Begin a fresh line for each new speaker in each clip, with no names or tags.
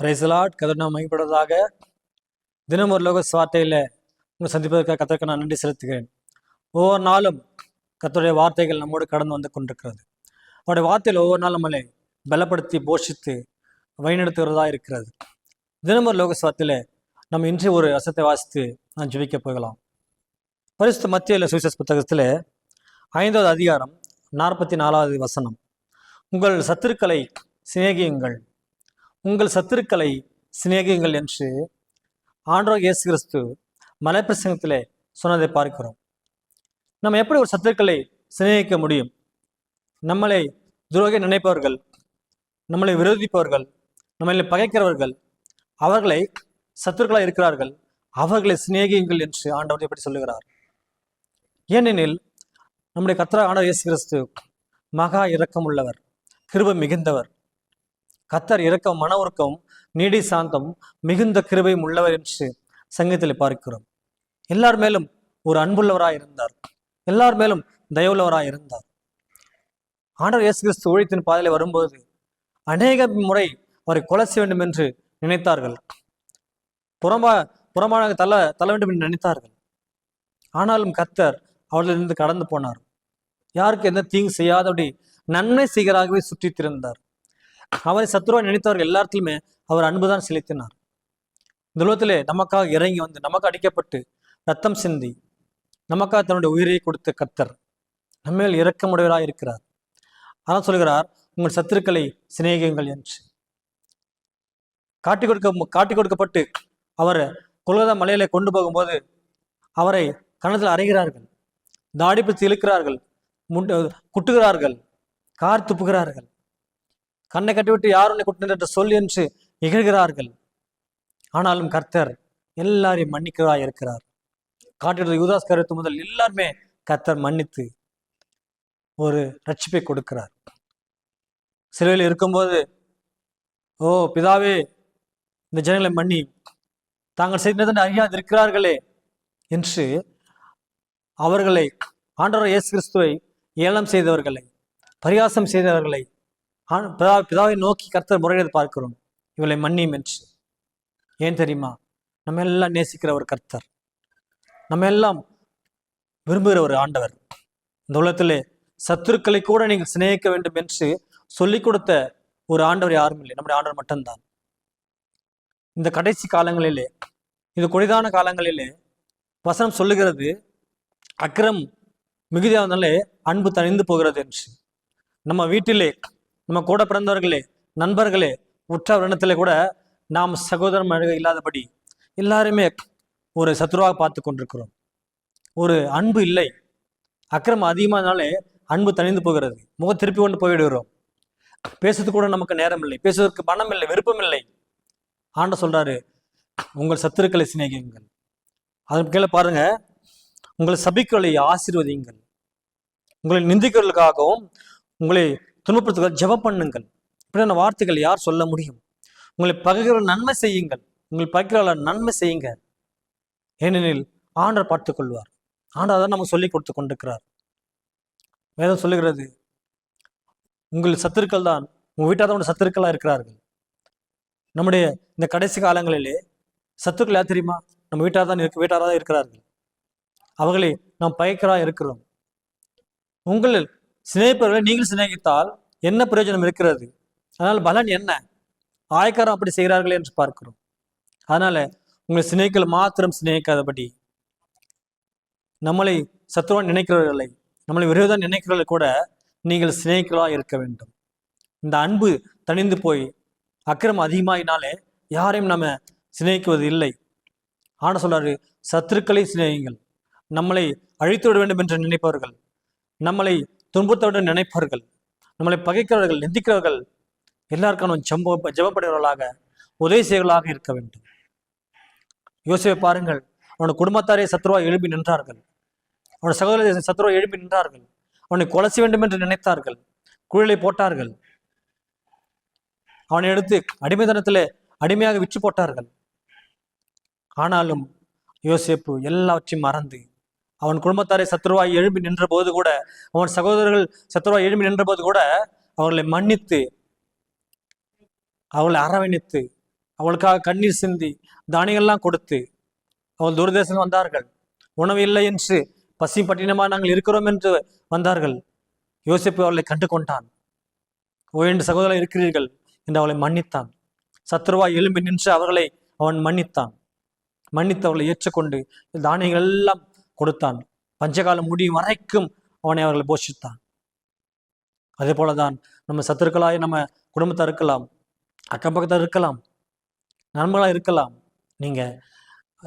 பிரைசலாட் கதிர் நாம் மைப்படுவதாக தினம் ஒரு லோக சுவார்த்தையில் உங்களை சந்திப்பதற்காக கத்தருக்கு நான் நன்றி செலுத்துகிறேன். ஒவ்வொரு நாளும் கத்தருடைய வார்த்தைகள் நம்மோடு கடந்து வந்து கொண்டிருக்கிறது. அவருடைய வார்த்தையில் ஒவ்வொரு நாளும் நம்மளை பலப்படுத்தி போஷித்து வழிநடத்துகிறதா இருக்கிறது. தினம் ஒரு லோக சுவார்த்தையில் நம்ம இன்று ஒரு அசத்தை வாசித்து நான் ஜெபிக்க போகலாம். பரிசு மத்தியில் சுவிசஸ் புத்தகத்தில் ஐந்தாவது அதிகாரம் நாற்பத்தி நாலாவது வசனம். உங்கள் சத்துருக்களை சிநேகியுங்கள். உங்கள் சத்துருக்களை சிநேகியுங்கள் என்று ஆண்டோ இயேசு கிறிஸ்து மலைப்பிரசங்கத்தில் சொன்னதை பார்க்கிறோம். நம்ம எப்படி ஒரு சத்துருக்களை சிநேகிக்க முடியும்? நம்மளை துரோகி நினைப்பவர்கள் நம்மளை விரோதிப்பவர்கள் நம்மளை பகைக்கிறவர்கள் அவர்களை சத்துருக்களாக இருக்கிறார்கள் அவர்களை சிநேகியுங்கள் என்று ஆண்டவர் எப்படி சொல்லுகிறார். ஏனெனில் நம்முடைய கத்ரா ஆண்டவர் இயேசு கிறிஸ்து மகா இரக்கம் உள்ளவர் கிருப மிகுந்தவர். கத்தர் இரக்கம் மன உருக்கம் நீடி சாந்தம் மிகுந்த கிருபையும் உள்ளவர் என்று சங்கத்தில் பார்க்கிறோம். எல்லார் மேலும் ஒரு அன்புள்ளவராய் இருந்தார். எல்லார் மேலும் தயவுள்ளவராய் இருந்தார். ஆண்டவர் இயேசு கிறிஸ்து ஊழியத்தின் பாதையில் வரும்போது அநேக முறை அவரை கொலை செய்ய வேண்டும் என்று நினைத்தார்கள். புறமா புறமான தள்ள தள்ள வேண்டும் என்று நினைத்தார்கள். ஆனாலும் கத்தர் அவர்களிருந்து கடந்து போனார். யாருக்கு எந்த தீங்கு செய்யாதபடி நன்மை செய்கிறாகவே சுற்றித்திருந்தார். அவரை சத்துருவா நினைத்தவர்கள் எல்லாத்திலுமே அவர் அன்புதான் செலுத்தினார். இந்த உலகத்திலே நமக்காக இறங்கி வந்து நமக்கு அடிக்கப்பட்டு ரத்தம் சிந்தி நமக்காக தன்னுடைய உயிரை கொடுத்த கத்தர் நம்மேல் இரக்கமுடையவராக இருக்கிறார். அதான் சொல்கிறார் உங்கள் சத்துருக்களை சிநேகியுங்கள் என்று. காட்டி கொடுக்க காட்டி கொடுக்கப்பட்டு அவர் கொல்கதா மலையில கொண்டு போகும்போது அவரை கணத்தில் அறைகிறார்கள். தாடி இழுக்கிறார்கள் முன் குட்டுகிறார்கள் கார் துப்புகிறார்கள். கண்ணை கட்டிவிட்டு யார் உன்னை குட்டினர் என்று சொல் என்று இகழ்கிறார்கள். ஆனாலும் கர்த்தர் எல்லாரையும் மன்னிக்கிறதா இருக்கிறார். காட்டிடுற யூதாஸ் கருத்து முதல் எல்லாருமே கர்த்தர் மன்னித்து ஒரு ரட்சிப்பை கொடுக்கிறார். சிலுவையில் இருக்கும்போது ஓ பிதாவே இந்த ஜனங்களை மன்னி தாங்கள் செய்ததன் அறியாது இருக்கிறார்களே என்று அவர்களை ஆண்டவர் இயேசு கிறிஸ்துவை ஏலம் செய்தவர்களை பரிகாசம் செய்தவர்களை பிதா பிதாவை நோக்கி கர்த்தர் முறையிட பார்க்கிறோம். இவளை மன்னியும் என்று. ஏன் தெரியுமா? நம்ம எல்லாம் நேசிக்கிற ஒரு கர்த்தர். நம்ம எல்லாம் விரும்புகிற ஒரு ஆண்டவர். இந்த உலகத்திலே சத்துருக்களை கூட நீங்கள் சிநேகிக்க வேண்டும் என்று சொல்லிக் கொடுத்த ஒரு ஆண்டவர் யாரும் இல்லை. நம்முடைய ஆண்டவர் மட்டும்தான். இந்த கடைசி காலங்களிலே இது கொடிதான காலங்களிலே வசனம் சொல்லுகிறது அக்கிரம் மிகுதியாவதாலே அன்பு தணிந்து போகிறது என்று. நம்ம வீட்டிலே நம்ம கூட பிறந்தவர்களே நண்பர்களே உற்றார் இனத்திலே கூட நாம் சகோதரம் அழக இல்லாதபடி எல்லாருமே ஒரு சத்துருவாக பார்த்து கொண்டிருக்கிறோம். ஒரு அன்பு இல்லை. அக்கிரமம் அதிகமானாலே அன்பு தணிந்து போகிறது. முகம் திருப்பி கொண்டு போய்விடுகிறோம். பேசுறது கூட நமக்கு நேரம் இல்லை. பேசுவதற்கு பணம் இல்லை விருப்பம் இல்லை. ஆண்ட சொல்றாரு உங்கள் சத்துருக்களை சிநேகியுங்கள். அதன் கீழே பாருங்க உங்கள் சபிக்களை ஆசீர்வதியுங்கள். உங்களை நிந்திக்கிறதுக்காகவும் உங்களை துன்பப்படுத்துவதற்கு ஜெபம் பண்ணுங்கள். இப்படியான வார்த்தைகள் யார் சொல்ல முடியும்? உங்களை பகைகிற நன்மை செய்யுங்கள். உங்கள் பகைக்கிறவர்கள் நன்மை செய்யுங்க ஏனெனில் ஆண்டர் பார்த்துக்கொள்வார் ஆண்டர் தான் நமக்கு சொல்லிக் கொடுத்து கொண்டிருக்கிறார். வேதம் சொல்லுகிறது உங்கள் சத்துருக்கள் தான் உங்கள் வீட்டாதவங்க சத்துருக்களாக இருக்கிறார்கள். நம்முடைய இந்த கடைசி காலங்களிலே சத்துருக்கள் யார் தெரியுமா? நம்ம வீட்டார் தான் இருக்கு வீட்டாராக தான் இருக்கிறார்கள். அவர்களை நாம் பயக்கரா இருக்கிறோம். உங்களில் சிநேகிப்பவர்களை நீங்கள் சிநேகித்தால் என்ன பிரயோஜனம் இருக்கிறது? அதனால் பலன் என்ன? ஆயக்காரம் அப்படி செய்கிறார்கள் என்று பார்க்கிறோம். அதனால உங்களை சிநேகிகள் மாத்திரம் சிநேகிக்காதபடி நம்மளை சத்துருவான் நினைக்கிறவர்களை நம்மளை விரோதம் நினைக்கிறவர்களை கூட நீங்கள் சிநேகிகளாக இருக்க வேண்டும். இந்த அன்பு தணிந்து போய் அக்கிரம் அதிகமாகினாலே யாரையும் நம்ம சிநேகிக்குவது இல்லை. ஆனால் சொல்றாரு சத்துருக்களை சிநேகிங்கள் நம்மளை அழித்து விட வேண்டும் என்று நினைப்பவர்கள். நம்மளை துன்பத்தோடு நினைப்பவர்கள் நம்மளை பகைக்கிறவர்கள் நிந்திக்கிறவர்கள் எல்லாருக்கான ஜம்ப ஜபப்படுகிறவர்களாக உதவி செய்வர்களாக இருக்க வேண்டும். யோசிவை பாருங்கள். அவனோட குடும்பத்தாரே சத்ருவா எழுப்பி நின்றார்கள். அவனோட சகோதர சத்ருவா எழுப்பி நின்றார்கள். அவனை கொலை வேண்டும் என்று நினைத்தார்கள். குழலை போட்டார்கள். அவனை எடுத்து அடிமைத்தனத்திலே அடிமையாக விற்று போட்டார்கள். ஆனாலும் யோசேப்பு எல்லாவற்றையும் மறந்து அவன் குடும்பத்தாரை சத்ருவாய் எழும்பி நின்ற போது கூட அவன் சகோதரர்கள் சத்ருவாய் எழும்பி நின்ற போது கூட அவர்களை மன்னித்து அவர்களை அரவணைத்து அவளுக்காக கண்ணீர் சிந்தி தானியங்கள்லாம் கொடுத்து அவள் தூரதேசம் வந்தார்கள். உணவு இல்லை என்று பசி பட்டினமாக நாங்கள் இருக்கிறோம் என்று வந்தார்கள். யோசிப்பு அவளை கண்டு கொண்டான் ஓ இரண்டு சகோதரர் இருக்கிறீர்கள் என்று அவளை மன்னித்தான். சத்ருவாய் எழும்பி நின்று அவர்களை அவன் மன்னித்தான். மன்னித்து அவளை ஏற்றுக்கொண்டு தானியங்கள் எல்லாம் கொடுத்தான். பஞ்சகாலம் முடியும் வரைக்கும் அவனை அவர்களை போஷித்தான். அதே போல தான் நம்ம சத்துருக்களாய் நம்ம குடும்பத்தை இருக்கலாம் அக்கம் பக்கத்தில் இருக்கலாம் நண்பர்களாக இருக்கலாம். நீங்கள்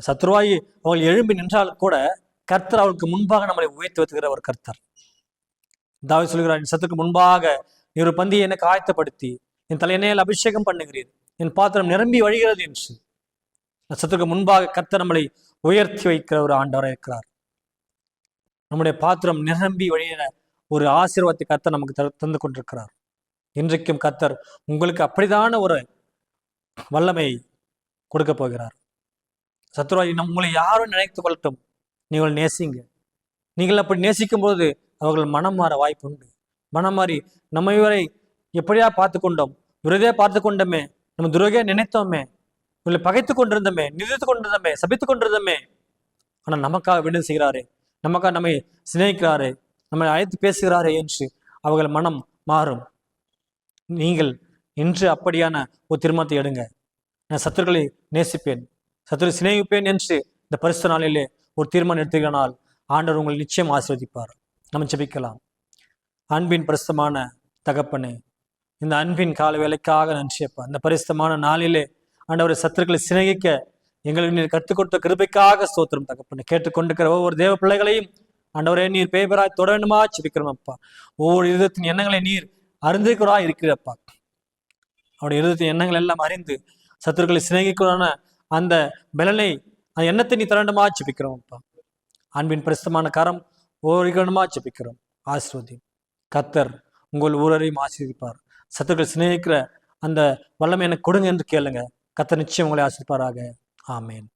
சத்ருவாய் அவள் எழும்பி நின்றால் கூட கர்த்தர் அவளுக்கு முன்பாக நம்மளை உயர்த்தி வைத்துகிற ஒரு கர்த்தர். தாவி சொல்கிறார் என் சத்துக்கு முன்பாக நீ ஒரு பந்தியை எனக்கு ஆயத்தப்படுத்தி என் தலையணையில் அபிஷேகம் பண்ணுகிறீர் என் பாத்திரம் நிரம்பி வழிகிறது என்று. சத்துக்கு முன்பாக கர்த்தர் நம்மளை உயர்த்தி வைக்கிற ஒரு ஆண்டவராக இருக்கிறார். நம்முடைய பாத்திரம் நிரம்பி வழியின ஒரு ஆசீர்வாதத்தை கத்தர் நமக்கு தந்து கொண்டிருக்கிறார். இன்றைக்கும் கத்தர் உங்களுக்கு அப்படிதான ஒரு வல்லமை கொடுக்க போகிறார். சத்ருவாய் நம் உங்களை யாரும் நினைத்து கொள்ளட்டும். நீங்கள் நேசிங்க. நீங்கள் அப்படி நேசிக்கும் போது அவர்கள் மனம் மாற வாய்ப்பு உண்டு. மனம் மாறி நம்ம இவரை எப்படியா பார்த்து கொண்டோம்? விரோதியா பார்த்து கொண்டோமே. நம்ம துரோகியா நினைத்தோமே. இவர்களை பகைத்து கொண்டிருந்தோமே. நிதித்து கொண்டிருந்தோமே. சபித்து கொண்டிருந்தோமே. ஆனால் நமக்காக விடுதலை செய்கிறாரே. நமக்காக நம்மை சிநேகிக்கிறாரே நம்மை அழைத்து பேசுகிறாரே என்று அவர்கள் மனம் மாறும். நீங்கள் இன்று அப்படியான ஒரு திருமணத்தை எடுங்க. நான் சத்துருக்களை நேசிப்பேன். சத்துரு சிநேகிப்பேன் என்று இந்த பரிசு நாளிலே ஒரு தீர்மானம் எடுத்துக்கிறானால் ஆண்டவர் உங்களை நிச்சயம் ஆசீர்வதிப்பார். நம்ம ஜபிக்கலாம். அன்பின் பரிசுத்தமான தகப்பனே இந்த அன்பின் கால வேலைக்காக நன்றியப்பா இந்த பரிசுத்தமான நாளிலே ஆண்டவரை சத்துருக்களை சிநேகிக்க எங்களுக்கு நீர் கற்றுக் கொடுத்த கிருபைக்காக ஸ்தோத்திரம் தகப்பனே. கேட்டுக்கொண்டிருக்கிற ஒவ்வொரு தேவ பிள்ளைகளையும் ஆண்டவரே நீர் பேபராய் தொடரணுமா ஜெபிக்கிறோம் அப்பா ஒவ்வொரு இதத்தின் எண்ணங்களை நீர் அறிந்திருக்கிறா இருக்கிறப்பா அவருடைய இருதத்தின் எண்ணங்கள் எல்லாம் அறிந்து சத்துருக்களை சிநேகிக்கிறான அந்த பலனை அந்த எண்ணத்தை நீ தரண்டுமா சிபிக்கிறோம் அப்பா அன்பின் பிரசித்தமான கரம் ஓரிகணுமா ஜெபிக்கிறோம். ஆசிர்வதி கத்தர் உங்கள் ஊரரையும் ஆசீர்வதிப்பார். சத்துருக்களை சிநேகிக்கிற அந்த வல்லமை எனக்கு கொடுங்க என்று கேளுங்க. கத்தர் நிச்சயம் உங்களை ஆசிரிப்பாராக ஆமேன்